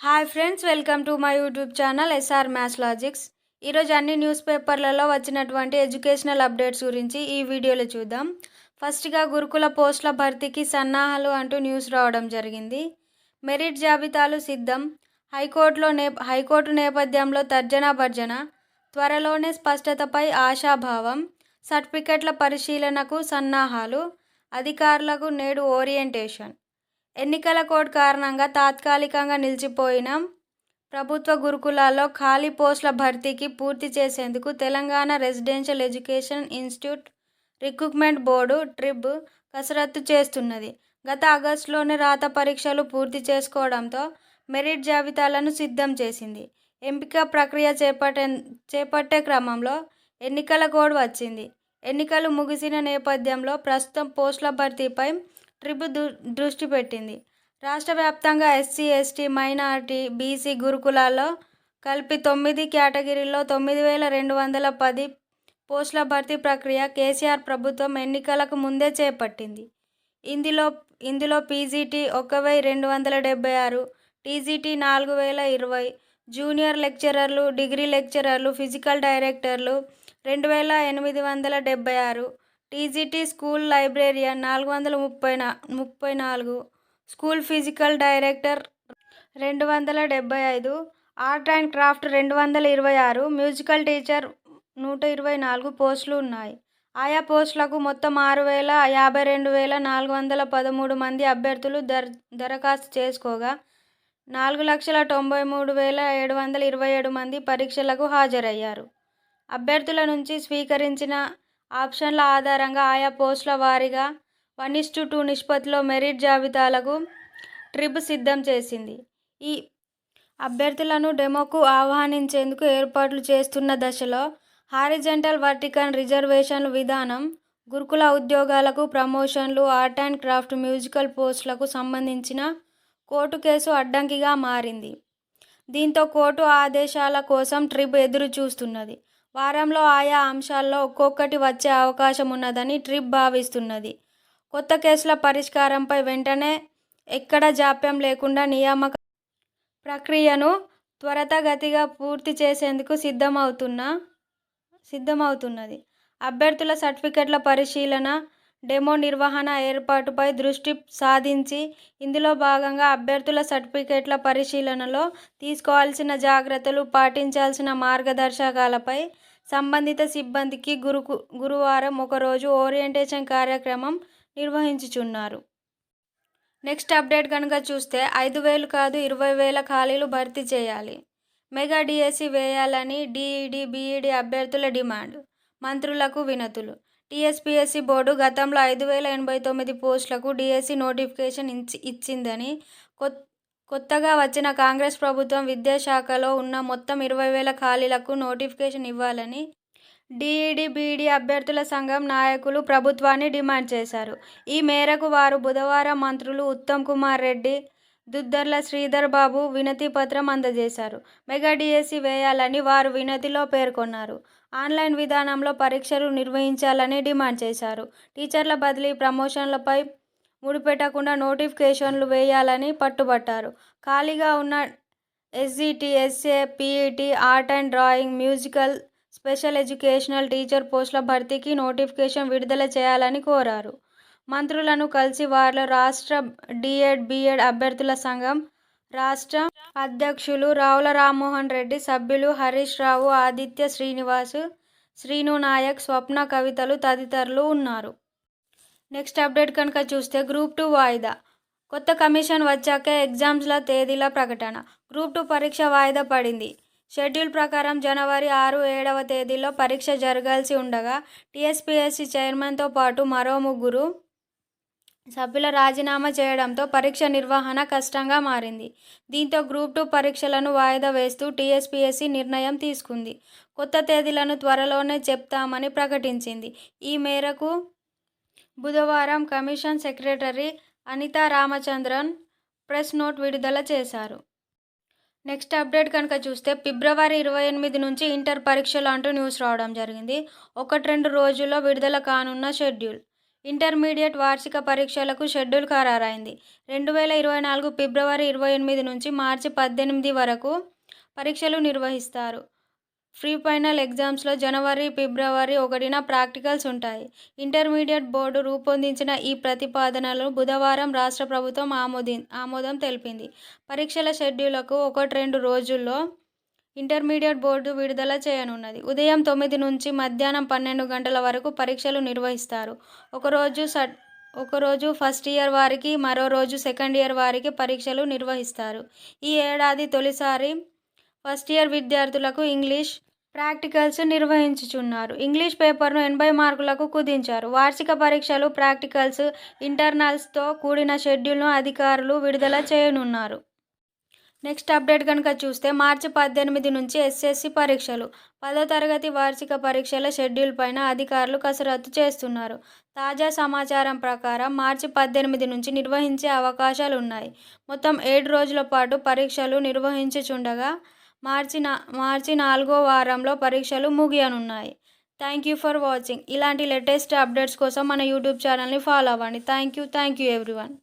Hi friends welcome to my YouTube channel SR maths logics ఈరోజు అన్ని news పేపర్లలో వచ్చినటువంటి ఎడ్యుకేషనల్ అప్డేట్స్ గురించి ఈ వీడియోలో చూద్దాం. ఫస్ట్గా గురుకుల పోస్టుల భర్తీకి సన్నాహాలు అంటూ న్యూస్ రావడం జరిగింది. మెరిట్ జాబితాలు సిద్ధం. హైకోర్టులో నే హైకోర్టు నేపథ్యంలో తర్జన భర్జన. త్వరలోనే స్పష్టతపై ఆశాభావం. సర్టిఫికెట్ల పరిశీలనకు సన్నాహాలు. అధికారులకు నేడు ఓరియంటేషన్. ఎన్నికల కోడ్ కారణంగా తాత్కాలికంగా నిలిచిపోయిన ప్రభుత్వ గురుకులాల్లో ఖాళీ పోస్టుల భర్తీకి పూర్తి చేసేందుకు Telangana residential education institute recruitment board ట్రిబ్ కసరత్తు చేస్తున్నది. గత ఆగస్టులోనే రాత పరీక్షలు పూర్తి చేసుకోవడంతో మెరిట్ జాబితాలను సిద్ధం చేసింది. ఎంపిక ప్రక్రియ చేపట్టే చేపట్టే క్రమంలో ఎన్నికల కోడ్ వచ్చింది. ఎన్నికలు ముగిసిన నేపథ్యంలో ప్రస్తుతం పోస్టుల భర్తీపై ట్రిప్ దృష్టి పెట్టింది. రాష్ట్ర వ్యాప్తంగా ఎస్సీ ఎస్టీ మైనార్టీ బీసీ గురుకులాల్లో కలిపి తొమ్మిది కేటగిరీల్లో తొమ్మిది వేల రెండు వందల పది పోస్టుల భర్తీ ప్రక్రియ కేసీఆర్ ప్రభుత్వం ఎన్నికలకు ముందే చేపట్టింది. ఇందులో ఇందులో పీజీటీ ఒక వెయ్యి రెండు వందల డెబ్బై ఆరు టీజీటీ నాలుగు వేల ఇరవై జూనియర్ లెక్చరర్లు డిగ్రీ లెక్చరర్లు ఫిజికల్ డైరెక్టర్లు రెండు వేల ఎనిమిది వందల డెబ్బై ఆరు టీజీటీ స్కూల్ లైబ్రేరియన్ నాలుగు వందల ముప్పై నా ముప్పై నాలుగు. స్కూల్ ఫిజికల్ డైరెక్టర్ రెండు వందల డెబ్బై ఐదు. ఆర్ట్ అండ్ క్రాఫ్ట్ రెండు వందల ఇరవై ఆరు. మ్యూజికల్ టీచర్ నూట ఇరవై నాలుగు పోస్టులు ఉన్నాయి. ఆయా పోస్టులకు మొత్తం ఆరు వేల యాభై రెండు వేల నాలుగు వందల పదమూడు మంది అభ్యర్థులు దర్ దరఖాస్తు చేసుకోగా నాలుగు లక్షల తొంభై మూడు వేల ఏడు వందల ఇరవై ఏడు మంది పరీక్షలకు హాజరయ్యారు. అభ్యర్థుల నుంచి స్వీకరించిన ఆప్షన్ల ఆధారంగా ఆయా పోస్టుల వారీగా వన్ ఇస్టు టూ నిష్పత్తిలో మెరిట్ జాబితాలకు ట్రిప్ సిద్ధం చేసింది. ఈ అభ్యర్థులను డెమోకు ఆహ్వానించేందుకు ఏర్పాట్లు చేస్తున్న దశలో హారిజెంటల్ వర్టికల్ రిజర్వేషన్ విధానం గురుకుల ఉద్యోగాలకు ప్రమోషన్లు ఆర్ట్ అండ్ క్రాఫ్ట్ మ్యూజికల్ పోస్టులకు సంబంధించిన కోర్టు కేసు అడ్డంకిగా మారింది. దీంతో కోర్టు ఆదేశాల కోసం ట్రిబ్ ఎదురు చూస్తున్నది వారంలో ఆయా అంశాల్లో ఒక్కొక్కటి వచ్చే అవకాశం ఉన్నదని ట్రిప్ భావిస్తున్నది. కొత్త కేసుల పరిష్కారంపై వెంటనే ఎక్కడ జాప్యం లేకుండా నియామక ప్రక్రియను త్వరతగతిగా పూర్తి చేసేందుకు సిద్ధమవుతున్న సిద్ధమవుతున్నది. అభ్యర్థుల సర్టిఫికెట్ల పరిశీలన డెమో నిర్వహణ ఏర్పాటుపై దృష్టి సాధించి ఇందులో భాగంగా అభ్యర్థుల సర్టిఫికెట్ల పరిశీలనలో తీసుకోవాల్సిన జాగ్రత్తలు పాటించాల్సిన మార్గదర్శకాలపై సంబంధిత సిబ్బందికి గురుకు గురువారం ఒకరోజు ఓరియంటేషన్ కార్యక్రమం నిర్వహించుచున్నారు. నెక్స్ట్ అప్డేట్ కనుక చూస్తే ఐదు వేలు కాదు ఇరవై వేల ఖాళీలు భర్తీ చేయాలి. మెగా డిఎస్సి వేయాలని డిఈడి బీఈడి అభ్యర్థుల డిమాండ్ మంత్రులకు వినతులు. టీఎస్పీఎస్సీ బోర్డు గతంలో ఐదు వేల ఎనభై తొమ్మిది పోస్టులకు డిఎస్సి నోటిఫికేషన్ ఇచ్చి ఇచ్చిందని కొత్తగా వచ్చిన కాంగ్రెస్ ప్రభుత్వం విద్యాశాఖలో ఉన్న మొత్తం ఇరవై వేల ఖాళీలకు నోటిఫికేషన్ ఇవ్వాలని డిఈడి బీఈడి అభ్యర్థుల సంఘం నాయకులు ప్రభుత్వాన్ని డిమాండ్ చేశారు. ఈ మేరకు వారు బుధవారం మంత్రులు ఉత్తమ్ కుమార్ రెడ్డి దుద్దర్ల శ్రీధర్ బాబు వినతి పత్రం అందజేశారు. మెగా డిఎస్సి వేయాలని వారు వినతిలో పేర్కొన్నారు. ఆన్లైన్ విధానంలో పరీక్షలు నిర్వహించాలని డిమాండ్ చేశారు. టీచర్ల బదిలీ ప్రమోషన్లపై ముడిపెట్టకుండా నోటిఫికేషన్లు వేయాలని పట్టుబట్టారు. ఖాళీగా ఉన్న SGT SA PET art and drawing musical special educational teacher పోస్టుల భర్తీకి నోటిఫికేషన్ విడుదల చేయాలని కోరారు. మంత్రులను కలిసి వారిలో రాష్ట్ర డిఎడ్ బిఎడ్ అభ్యర్థుల సంఘం రాష్ట్ర అధ్యక్షులు రావుల రామ్మోహన్ రెడ్డి సభ్యులు హరీష్ రావు ఆదిత్య శ్రీనివాస్ శ్రీను నాయక్ స్వప్న కవితలు తదితరులు ఉన్నారు. నెక్స్ట్ అప్డేట్ కనుక చూస్తే గ్రూప్ టూ వాయిదా. కొత్త కమిషన్ వచ్చాకే ఎగ్జామ్స్ల తేదీల ప్రకటన. గ్రూప్ టూ పరీక్ష వాయిదా పడింది. షెడ్యూల్ ప్రకారం జనవరి ఆరు ఏడవ తేదీలో పరీక్ష జరగాల్సి ఉండగా టీఎస్పీఎస్సీ చైర్మన్తో పాటు మరో ముగ్గురు సభ్యుల రాజీనామా చేయడంతో పరీక్ష నిర్వహణ కష్టంగా మారింది. దీంతో గ్రూప్ టూ పరీక్షలను వాయిదా వేస్తూ టీఎస్పీఎస్సీ నిర్ణయం తీసుకుంది. కొత్త తేదీలను త్వరలోనే చెప్తామని ప్రకటించింది. ఈ మేరకు బుధవారం commission secretary Anita Ramachandran press note విడుదల చేశారు. నెక్స్ట్ అప్డేట్ కనుక చూస్తే ఫిబ్రవరి ఇరవై ఎనిమిది నుంచి ఇంటర్ పరీక్షలు అంటూ న్యూస్ రావడం జరిగింది. ఒకటి రెండు రోజుల్లో విడుదల కానున్న షెడ్యూల్. ఇంటర్మీడియట్ వార్షిక పరీక్షలకు షెడ్యూల్ ఖరారైంది. రెండు వేల ఇరవై నాలుగు ఫిబ్రవరి ఇరవై ఎనిమిది నుంచి మార్చి పద్దెనిమిది వరకు పరీక్షలు నిర్వహిస్తారు. ప్రీ ఫైనల్ ఎగ్జామ్స్లో జనవరి ఫిబ్రవరి ఒకటిన ప్రాక్టికల్స్ ఉంటాయి. ఇంటర్మీడియట్ బోర్డు రూపొందించిన ఈ ప్రతిపాదనలు బుధవారం రాష్ట్ర ప్రభుత్వం ఆమోది ఆమోదం తెలిపింది. పరీక్షల షెడ్యూలకు ఒకటి రెండు రోజుల్లో ఇంటర్మీడియట్ బోర్డు విడుదల చేయనున్నది. ఉదయం తొమ్మిది నుంచి మధ్యాహ్నం పన్నెండు గంటల వరకు పరీక్షలు నిర్వహిస్తారు. ఒకరోజు సట్ ఒకరోజు ఫస్ట్ ఇయర్ వారికి మరో రోజు సెకండ్ ఇయర్ వారికి పరీక్షలు నిర్వహిస్తారు. ఈ ఏడాది తొలిసారి ఫస్ట్ ఇయర్ విద్యార్థులకు ఇంగ్లీష్ ప్రాక్టికల్స్ నిర్వహించుచున్నారు. ఇంగ్లీష్ పేపర్ను ఎనభై మార్కులకు కుదించారు. వార్షిక పరీక్షలు ప్రాక్టికల్స్ ఇంటర్నల్స్తో కూడిన షెడ్యూల్ను అధికారులు విడుదల చేయనున్నారు. నెక్స్ట్ అప్డేట్ కనుక చూస్తే మార్చి పద్దెనిమిది నుంచి ఎస్ఎస్సి పరీక్షలు. పదో తరగతి వార్షిక పరీక్షల షెడ్యూల్ పైన అధికారులు కసరత్తు చేస్తున్నారు. తాజా సమాచారం ప్రకారం మార్చి పద్దెనిమిది నుంచి నిర్వహించే అవకాశాలు ఉన్నాయి మొత్తం ఏడు రోజుల పాటు పరీక్షలు నిర్వహించుచుండగా మార్చి నా మార్చి నాలుగో వారంలో పరీక్షలు ముగియనున్నాయి. Thank you for watching. ఇలాంటి లేటెస్ట్ అప్డేట్స్ కోసం మన యూట్యూబ్ ఛానల్ని ఫాలో అవ్వండి. Thank you thank you everyone.